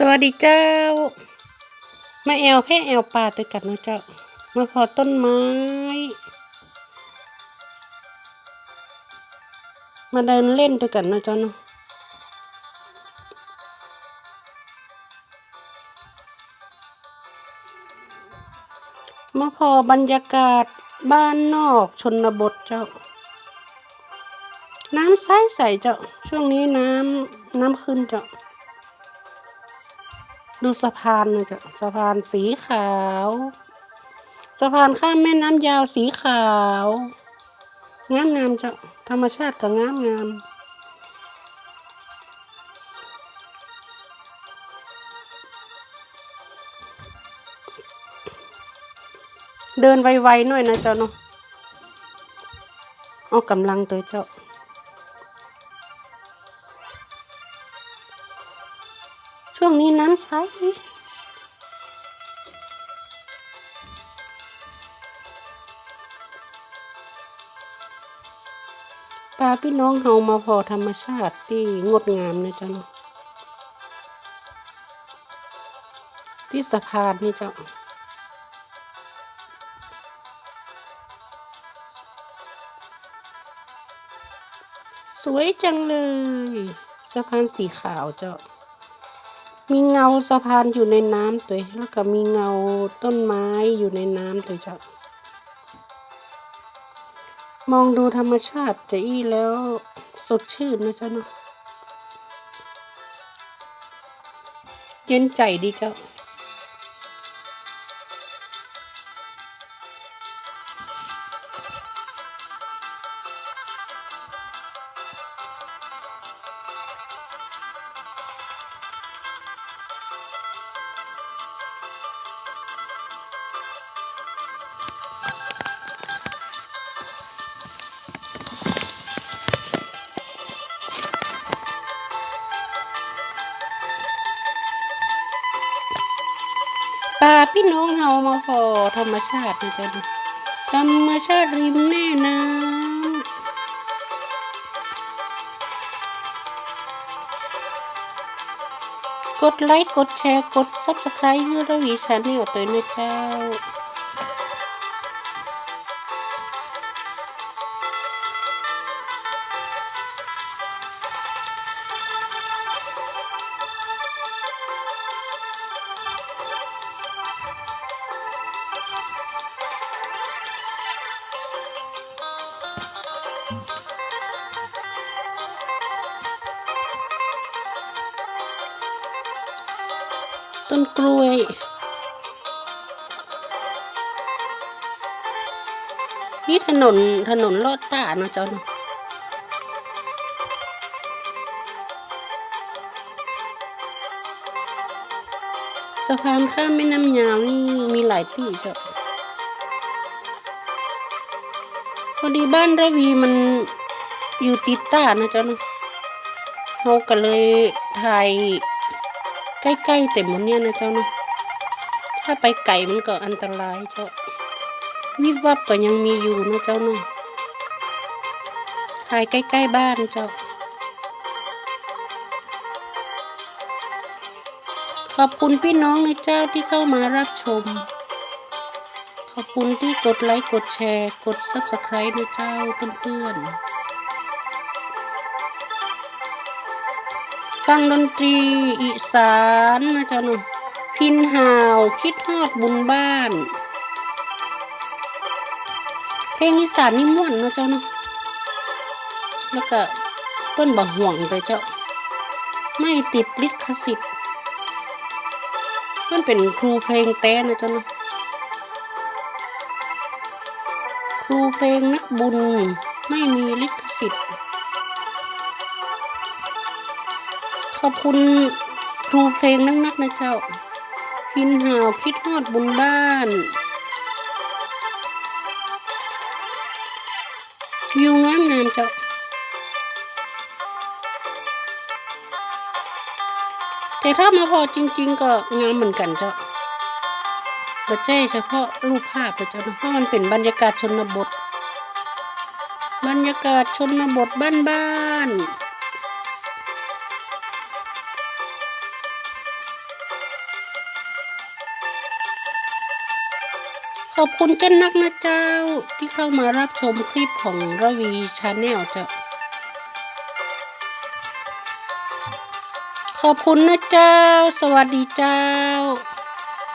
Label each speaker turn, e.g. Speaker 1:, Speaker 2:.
Speaker 1: สวัสดีเจ้า มาแอวแพะแอวป่าด้วกันนะเจ้า มาพอต้นไม้ มาเดินเล่นด้วกันนะเจ้าเนาะมาพอบรรยากาศบ้านนอกชนบทเจ้า น้ำใสใสเจ้า ช่วงนี้น้ำน้ำขึ้นเจ้า ดูสะพานนะจ๊ะสะพานสีขาว สะพานข้ามแม่น้ำยาวสีขาว งามงามจ้ะธรรมชาติก็งามงามเดินไวๆหน่อยนะเจ้าเนาะออกกำลังตัวเจ้า ช่วงนี้น้ำใสปลาพี่น้องเฮามาพอธรรมชาติที่งดงามนะจ๊ะเนาะที่สะพานนี่เจ้าสวยจังเลย สะพานสีขาวเจ้า มีเงาสะพานอยู่ในน้ำตัวแล้วก็มีเงาต้นไม้อยู่ในน้ำตัวจ้ะมองดูธรรมชาติจะอี้แล้วสดชื่นนะเจ้าเนาะเย็นใจดีเจ้า พี่น้องเฮามาพอธรรมชาตินะจ๊ะธรรมชาติริมแม่น้ำกดไลค์ กดแชร์ กด subscribe ให้เราวีชาแนลตัวนะเจ้า ต้นกล้วยนี่ถนนถนนลอดตาเนาะเจ้าเนาะสะพานข้ามแม่น้ำยาวนี่มีหลายที่เจ้าพอดีบ้านระวีมันอยู่ติดตานะเจ้าเนาะเราก็เลยถ่าย ใกล้ๆแต่หมดเนี่ยนะเจ้าเนาะถ้าไปไก่มันก็อันตรายเจ้า วิบวับก็ยังมีอยู่นะเจ้าเนาะถ่ายใกล้ๆบ้านเจ้า ขอบคุณพี่น้องนะเจ้าที่เข้ามารับชม ขอบคุณที่กดไลค์กดแชร์ กด subscribe นะเจ้าเพื่อนๆ ฟังดนตรีอีสานนะเจ้าเนาะพินหาวคิดฮอดบุญบ้าน เพลงอีสานนี่ม่วนนะเจ้าเนาะแล้วก็เปิ้นบ่ห่วงแต่เจ้า ไม่ติดลิขสิทธิ์เปิ้นเป็นครูเพลงแต้นะเจ้าเนาะครูเพลงนักบุญไม่มีลิขสิทธิ์ ขอบคุณครูเพลงนักๆนะเจ้า พินหาวคิดฮอดบุญบ้านวิวงามงามเจ้าแต่ถ้ามาพอจริง ๆ ก็งามเหมือนกันเจ้าบ่ใช่เฉพาะรูปภาพเจ้านะเพราะมันเป็นบรรยากาศชนบท บรรยากาศชนบทบ้านๆ ขอบคุณเจ้านักนะเจ้าที่เข้ามารับชมคลิปของระวีชาแนลจ้าขอบคุณนะเจ้า สวัสดีเจ้า